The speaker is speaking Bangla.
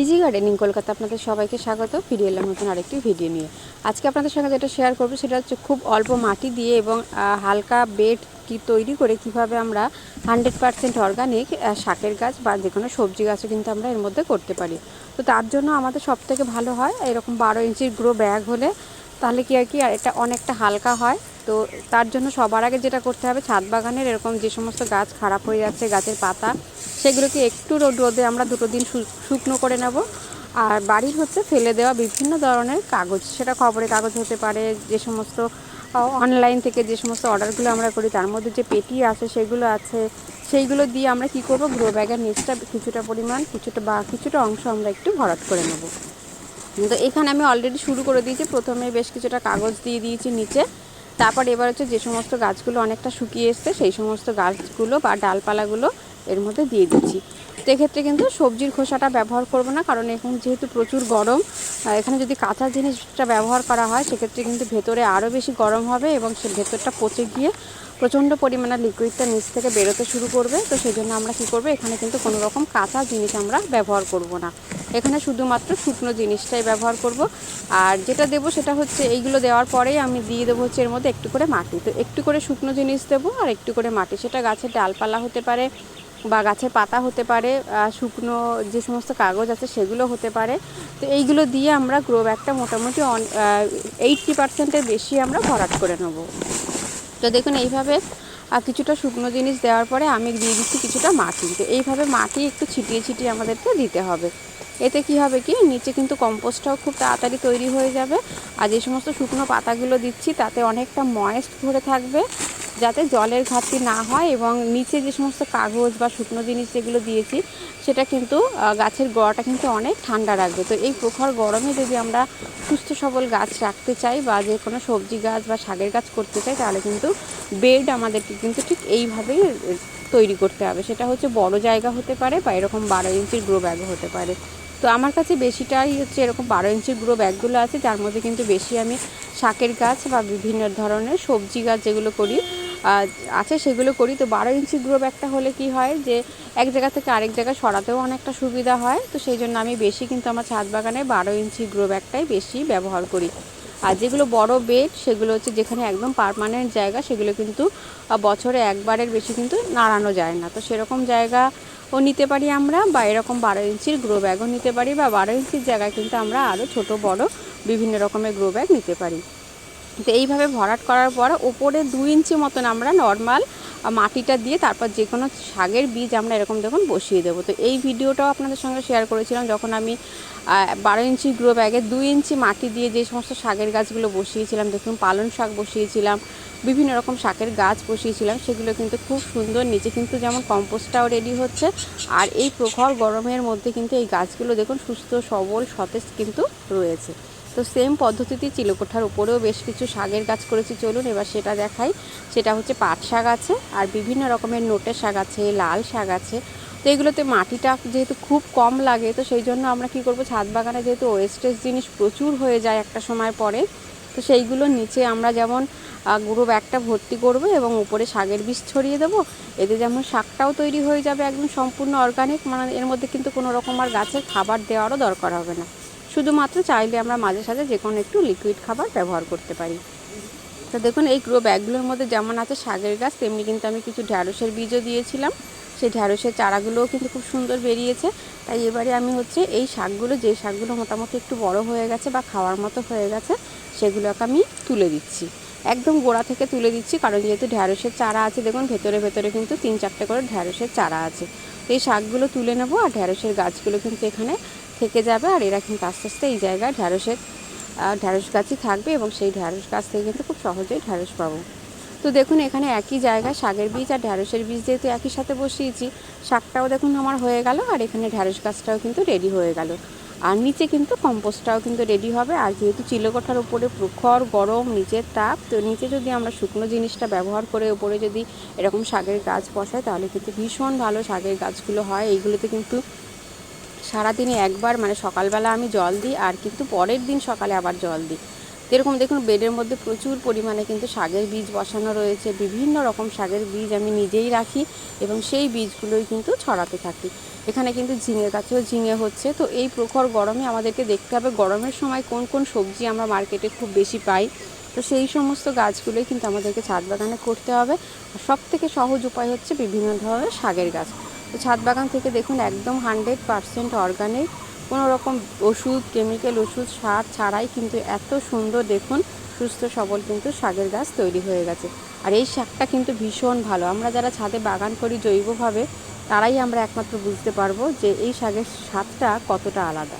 ইজি গার্ডেনিং কলকাতা, আপনাদের সবাইকে স্বাগত। ফিরে এলাম নতুন আরেকটি ভিডিও নিয়ে। আজকে আপনাদের সঙ্গে যেটা শেয়ার করব, সেটা হচ্ছে খুব অল্প মাটি দিয়ে এবং হালকা বেড কি তৈরি করে কীভাবে আমরা হান্ড্রেড পার্সেন্ট অর্গানিক শাকের গাছ বা যে কোনো সবজি গাছও কিন্তু আমরা এর মধ্যে করতে পারি। তো তার জন্য আমাদের সব থেকে ভালো হয়, এরকম বারো ইঞ্চির গ্রো ব্যাগ হলে তাহলে কি আর কি, আর এটা অনেকটা হালকা হয়। তো তার জন্য সবার আগে যেটা করতে হবে, ছাদ বাগানের এরকম যে সমস্ত গাছ খারাপ হয়ে যাচ্ছে, গাছের পাতা সেগুলোকে একটু রোদ রোদে আমরা দুটো দিন শুকনো করে নেব। আর বাড়ির হচ্ছে ফেলে দেওয়া বিভিন্ন ধরনের কাগজ। সেটা খবরের কাগজ হতে পারে, যে সমস্ত অনলাইন থেকে যে সমস্ত অর্ডারগুলো আমরা করি, তার মধ্যে যে পেটি আছে, সেগুলো আছে। সেইগুলো দিয়ে আমরা কি করব? গ্রো ব্যাগের নিচটা কিছুটা পরিমাণ, কিছুটা বা কিছুটা অংশ আমরা একটু ভরাট করে নেব। তো এখানে আমি অলরেডি শুরু করে দিয়েছি। প্রথমে বেশ কিছুটা কাগজ দিয়ে দিয়েছি নিচে। তারপর এবার হচ্ছে যে সমস্ত গাছগুলো অনেকটা শুকিয়ে এসছে, সেই সমস্ত গাছগুলো বা ডালপালাগুলো এর মধ্যে দিয়ে দিচ্ছি। তো এক্ষেত্রে কিন্তু সবজির খোসাটা ব্যবহার করব না, কারণ এখন যেহেতু প্রচুর গরম এখানে যদি কাঁচা জিনিসটা ব্যবহার করা হয়, সেক্ষেত্রে কিন্তু ভেতরে আরও বেশি গরম হবে এবং সে ভেতরটা পচে গিয়ে প্রচণ্ড পরিমাণে লিকুইডটা নিচ থেকে বেরোতে শুরু করবে। তো সেই জন্য আমরা কী করব, এখানে কিন্তু কোনো রকম কাঁচা জিনিস আমরা ব্যবহার করব না। এখানে শুধুমাত্র শুকনো জিনিসটাই ব্যবহার করব। আর যেটা দেবো সেটা হচ্ছে এইগুলো দেওয়ার পরেই আমি দিয়ে দেবো হচ্ছে এর মধ্যে একটু করে মাটি। তো একটু করে শুকনো জিনিস দেবো আর একটু করে মাটি। সেটা গাছের ডালপালা হতে পারে বা গাছের পাতা হতে পারে শুকনো যে সমস্ত কাগজ আছে সেগুলো হতে পারে। তো এইগুলো দিয়ে আমরা গ্রো ব্যাগটা মোটামুটি অন এইটটি পার্সেন্টের বেশি আমরা ভরাট করে নেব। তো দেখুন এইভাবে আহ, কিছুটা শুকনো জিনিস দেওয়ার পরে আমি দিয়ে দিচ্ছি কিছুটা মাটি। তো এইভাবে মাটি একটু ছিটিয়ে ছিটিয়ে আমাদেরকে দিতে হবে। এতে কি হবে কি নিচে কিন্তু কম্পোস্টটাও খুব তাড়াতাড়ি তৈরি হয়ে যাবে। আর যে সমস্ত শুকনো পাতাগুলো দিচ্ছি তাতে অনেকটা ময়েস্ট ভরে থাকবে। যাতে জলের ঘাটতি না হয় এবং নিচে যে সমস্ত কাগজ বা শুকনো জিনিস যেগুলো দিয়েছি, সেটা কিন্তু গাছের গোড়াটা কিন্তু অনেক ঠান্ডা রাখবে। তো এই প্রখর গরমে যদি আমরা সুস্থ সবল গাছ রাখতে চাই বা যে কোনো সবজি গাছ বা শাকের গাছ করতে চাই, তাহলে কিন্তু বেড আমাদেরকে কিন্তু ঠিক এইভাবেই তৈরি করতে হবে। সেটা হচ্ছে বড় জায়গা হতে পারে বা এরকম বারো ইঞ্চির গ্রো ব্যাগও হতে পারে। তো আমার কাছে বেশিটাই হচ্ছে এরকম বারো ইঞ্চির গ্রো ব্যাগগুলো আছে, যার মধ্যে কিন্তু বেশি আমি শাকের গাছ বা বিভিন্ন ধরনের সবজি গাছ যেগুলো করি আছে, সেগুলো করি। তো বারো ইঞ্চি গ্রো ব্যাগটা হলে কি হয় যে, এক জায়গা থেকে আরেক জায়গায় সরাতেও অনেকটা সুবিধা হয়। তো সেই জন্য আমি বেশি কিন্তু আমার ছাদ বাগানে বারো ইঞ্চি গ্রো ব্যাগটাই বেশি ব্যবহার করি। আর যেগুলো বড় বেড, সেগুলো হচ্ছে যেখানে একদম পারমানেন্ট জায়গা, সেগুলো কিন্তু বছরে একবারের বেশি কিন্তু নাড়ানো যায় না। তো সেরকম জায়গা ও নিতে পারি আমরা বা এরকম বারো ইঞ্চির গ্রো ব্যাগও নিতে পারি বা বারো ইঞ্চির জায়গায় কিন্তু আমরা আরও ছোট, বড়, বিভিন্ন রকমের গ্রো ব্যাগ নিতে পারি। তো এইভাবে ভরাট করার পর ওপরে দু ইঞ্চি মতন আমরা নর্মাল মাটিটা দিয়ে তারপর যে কোনো শাকের বীজ আমরা এরকম দেখুন বসিয়ে দেবো। তো এই ভিডিওটাও আপনাদের সঙ্গে শেয়ার করেছিলাম যখন আমি বারো ইঞ্চি গ্রো ব্যাগে দুই ইঞ্চি মাটি দিয়ে যে সমস্ত শাকের গাছগুলো বসিয়েছিলাম, দেখুন পালং শাক বসিয়েছিলাম, বিভিন্ন রকম শাকের গাছ বসিয়েছিলাম, সেগুলো কিন্তু খুব সুন্দর নিচে কিন্তু যেমন কম্পোস্টটাও রেডি হচ্ছে, আর এই প্রখর গরমের মধ্যে কিন্তু এই গাছগুলো দেখুন সুস্থ, সবল, সতেজ কিন্তু রয়েছে। তো সেম পদ্ধতিতে চিলেকোঠার উপরেও বেশ কিছু শাকের গাছ করেছি। চলুন এবার সেটা দেখাই। সেটা হচ্ছে পাট শাক আছে আর বিভিন্ন রকমের নোটের শাক আছে, লাল শাক আছে। তো এগুলোতে মাটিটা যেহেতু খুব কম লাগে, তো সেই জন্য আমরা কি করব, ছাদ বাগানে যেহেতু ওয়েস্টেজ জিনিস প্রচুর হয়ে যায় একটা সময় পরে, তো সেইগুলো নিচে আমরা যেমন গুঁড়ো ব্যাগটা ভর্তি করব এবং উপরে শাকের বীজ ছড়িয়ে দেবো। এতে যেমন শাকটাও তৈরি হয়ে যাবে একদম সম্পূর্ণ অর্গানিক মানে এর মধ্যে কিন্তু কোনো রকম আর গাছের খাবার দেওয়ারও দরকার হবে না। শুধুমাত্র চাইলে আমরা মাঝে সাঝে যে কোনো একটু লিকুইড খাবার ব্যবহার করতে পারি। তো দেখুন, এই গ্রো ব্যাগগুলোর মধ্যে যেমন আছে শাকের গাছ, তেমনি কিন্তু আমি কিছু ঢ্যাঁড়সের বীজও দিয়েছিলাম। সেই ঢ্যাঁড়সের চারাগুলোও কিন্তু খুব সুন্দর বেরিয়েছে। তাই এবারে আমি হচ্ছে এই শাকগুলো, যে শাকগুলো মোটামুটি একটু বড় হয়ে গেছে বা খাওয়ার মতো হয়ে গেছে, সেগুলোকে আমি তুলে দিচ্ছি। একদম গোড়া থেকে তুলে দিচ্ছি, কারণ যেহেতু ঢ্যাঁড়সের চারা আছে, দেখুন ভেতরে ভেতরে কিন্তু তিন চারটে করে ঢ্যাঁড়সের চারা আছে। এই শাকগুলো তুলে নেব আর ঢ্যাঁড়সের গাছগুলো কিন্তু এখানে থেকে যাবে আর এরা কিন্তু আস্তে আস্তে এই জায়গায় ঢ্যাঁড়সের ঢ্যাঁড়স গাছই থাকবে এবং সেই ঢ্যাঁড়স গাছ থেকে কিন্তু খুব সহজেই ঢ্যাঁড়স পাবো। তো দেখুন, এখানে একই জায়গায় শাকের বীজ আর ঢ্যাঁড়সের বীজ যেহেতু একই সাথে বসিয়েছি, শাকটাও দেখুন আমার হয়ে গেল আর এখানে ঢ্যাঁড়স গাছটাও কিন্তু রেডি হয়ে গেল। আর নিচে কিন্তু কম্পোস্টটাও কিন্তু রেডি হবে। আর যেহেতু চিলেকোঠার উপরে প্রখর, গরম নিচের তাপ, তো নিচে যদি আমরা শুকনো জিনিসটা ব্যবহার করে উপরে যদি এরকম শাকের গাছ বসাই, তাহলে কিন্তু ভীষণ ভালো শাকের গাছগুলো হয়। এইগুলোতে কিন্তু সারাদিনে একবার মানে সকালবেলা আমি জল দিই আর কিন্তু পরের দিন সকালে আবার জল দিই। এরকম দেখুন, বেডের মধ্যে প্রচুর পরিমাণে কিন্তু শাকের বীজ বসানো রয়েছে, বিভিন্ন রকম শাকের বীজ আমি নিজেই রাখি এবং সেই বীজগুলোই কিন্তু ছড়াতে থাকি। এখানে কিন্তু ঝিঙে গাছেও ঝিঙে হচ্ছে, তো এই প্রখর গরমে আমাদেরকে দেখতে হবে গরমের সময় কোন কোন সবজি আমরা মার্কেটে খুব বেশি পাই। তো সেই সমস্ত গাছগুলোই কিন্তু আমাদেরকে ছাদ বাগানে করতে হবে। আর সব থেকে সহজ উপায় হচ্ছে বিভিন্ন ধরনের শাকের গাছ। তো ছাদ বাগান থেকে দেখুন একদম হান্ড্রেড পারসেন্ট অর্গানিক কোনো রকম ওষুধ কেমিক্যাল ওষুধ, সার ছাড়াই কিন্তু এত সুন্দর দেখুন, সুস্থ সবল কিন্তু শাকের গাছ তৈরি হয়ে গেছে। আর এই শাকটা কিন্তু ভীষণ ভালো। আমরা যারা ছাদে বাগান করি জৈবভাবে, তারাই আমরা একমাত্র বুঝতে পারব যে এই শাকের স্বাদটা কতটা আলাদা।